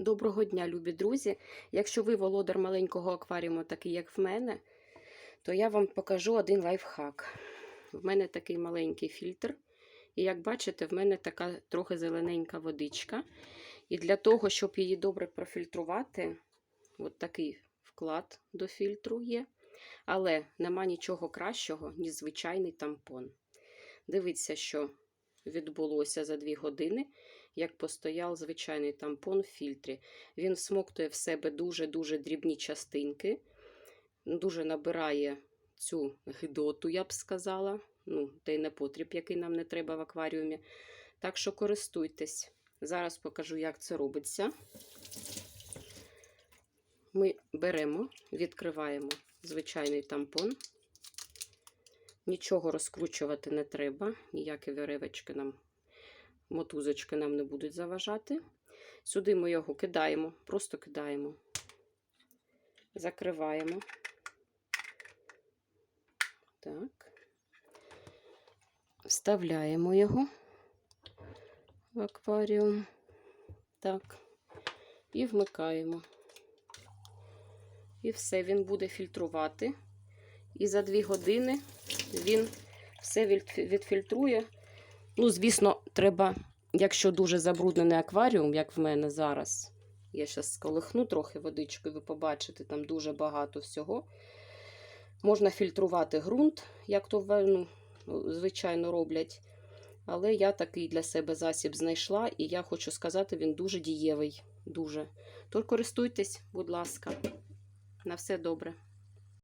Доброго дня, любі друзі! Якщо ви володар маленького акваріуму, такий як в мене, то я вам покажу один лайфхак. В мене такий маленький фільтр. І як бачите, в мене така трохи зелененька водичка. І для того, щоб її добре профільтрувати, от такий вклад до фільтру є. Але нема нічого кращого, ніж звичайний тампон. Дивіться, що відбулося за 2 години як постояв звичайний тампон в фільтрі. Він всмоктує в себе дуже-дуже дрібні частинки, дуже набирає цю гидоту, я б сказала. Ну, той непотріб, який нам не треба в акваріумі. Так що користуйтесь. Зараз покажу, як це робиться. Ми беремо, відкриваємо звичайний тампон. Нічого розкручувати не треба, ніякі веревочки нам мотузочки нам не будуть заважати. Сюди ми його кидаємо, просто кидаємо, закриваємо. Так. Вставляємо його в акваріум. Так. І вмикаємо. І все, він буде фільтрувати. І за 2 години він все відфільтрує. Ну, звісно, треба, якщо дуже забруднений акваріум, як в мене зараз. Я зараз сколихну трохи водичкою, ви побачите, там дуже багато всього. Можна фільтрувати ґрунт, як то ну, звичайно роблять. Але я такий для себе засіб знайшла, і я хочу сказати, він дуже дієвий. Дуже. Тож користуйтесь, будь ласка. На все добре.